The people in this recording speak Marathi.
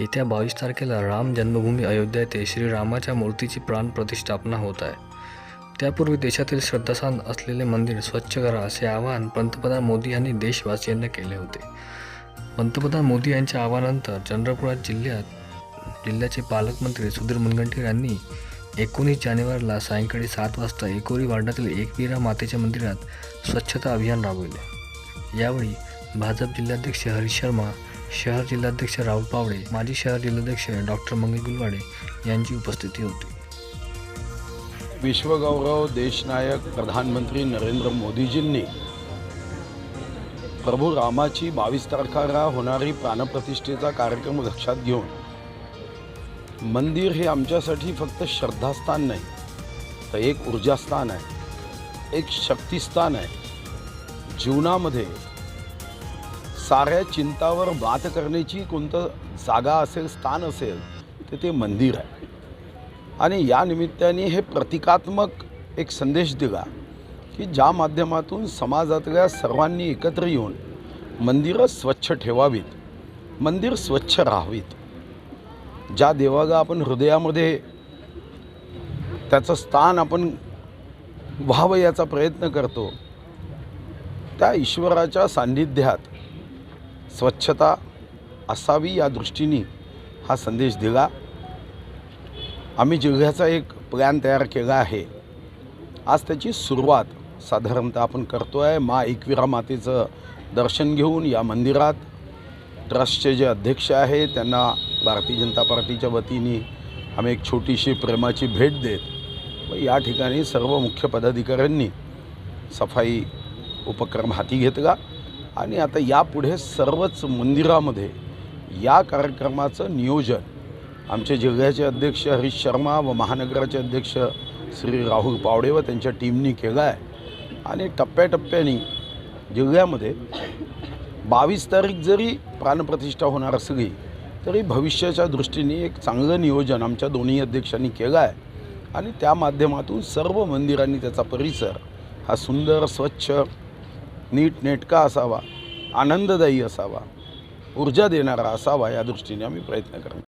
येत्या बावीस तारखेला राम जन्मभूमी अयोध्या येथे श्रीरामाच्या मूर्तीची प्राणप्रतिष्ठापना होत आहे. त्यापूर्वी देशातील श्रद्धास्थान असलेले मंदिर स्वच्छ करा असे आवाहन पंतप्रधान मोदी यांनी देशवासियांना केले होते. पंतप्रधान मोदी यांच्या आवाहनानंतर चंद्रपुरात जिल्ह्यात जिल्ह्याचे पालकमंत्री सुधीर मुनगंटीवार यांनी एकोणीस जानेवारीला सायंकाळी सात वाजता एकोरी वार्डातील एकविरा मातेच्या मंदिरात स्वच्छता अभियान राबविले. यावेळी भाजप जिल्हाध्यक्ष हरीश शर्मा शहर जिल्हाध्यक्ष राहुल पावडे माजी शहर जिल्हाध्यक्ष डॉक्टर मंगल गुलवाडे यांची उपस्थिती होती. विश्वगौरव देशनायक प्रधानमंत्री नरेंद्र मोदीजींनी प्रभू रामाची बावीस तारखेला होणारी प्राणप्रतिष्ठेचा कार्यक्रम लक्षात घेऊन मंदिर हे आमच्यासाठी फक्त श्रद्धास्थान नाही तर एक ऊर्जास्थान आहे एक शक्तिस्थान आहे. जीवनामध्ये साऱ्या चिंतावर मात करण्याची कोणतं जागा असेल स्थान असेल तर ते मंदिर आहे. आणि या निमित्ताने हे प्रतिकात्मक एक संदेश दिला की ज्या माध्यमातून समाजातल्या सर्वांनी एकत्र येऊन मंदिरं स्वच्छ ठेवावीत मंदिर स्वच्छ राहावीत. ज्या देवाला आपण हृदयामध्ये त्याचं स्थान आपण व्हावं याचा प्रयत्न करतो त्या ईश्वराच्या सान्निध्यात स्वच्छता असावी या दृष्टीने हा संदेश दिला. आम्ही जिल्ह्याचा एक प्लॅन तयार केला आहे. आज त्याची सुरुवात साधारणतः आपण करतो आहे मा एकविरा मातेचं दर्शन घेऊन या मंदिरात. ट्रस्टचे जे अध्यक्ष आहे त्यांना भारतीय जनता पार्टीच्या वतीने आम्ही एक छोटीशी प्रेमाची भेट देत व या ठिकाणी सर्व मुख्य पदाधिकाऱ्यांनी सफाई उपक्रम हाती घेतला. आणि आता यापुढे सर्वच मंदिरामध्ये या कार्यक्रमाचं नियोजन आमचे जिल्ह्याचे अध्यक्ष हरीश शर्मा व महानगराचे अध्यक्ष श्री राहुल पावडे व त्यांच्या टीमनी केलं आहे. आणि टप्प्याटप्प्याने जिल्ह्यामध्ये बावीस तारीख जरी प्राणप्रतिष्ठा होणार असली तरी भविष्याच्या दृष्टीने एक चांगलं नियोजन आमच्या दोन्ही अध्यक्षांनी केलं आहे. आणि त्या माध्यमातून सर्व मंदिरांनी त्याचा परिसर हा सुंदर स्वच्छ नीटनेटका असावा आनंददायी असावा ऊर्जा देणारा असावा या दृष्टीने आम्ही प्रयत्न करतो.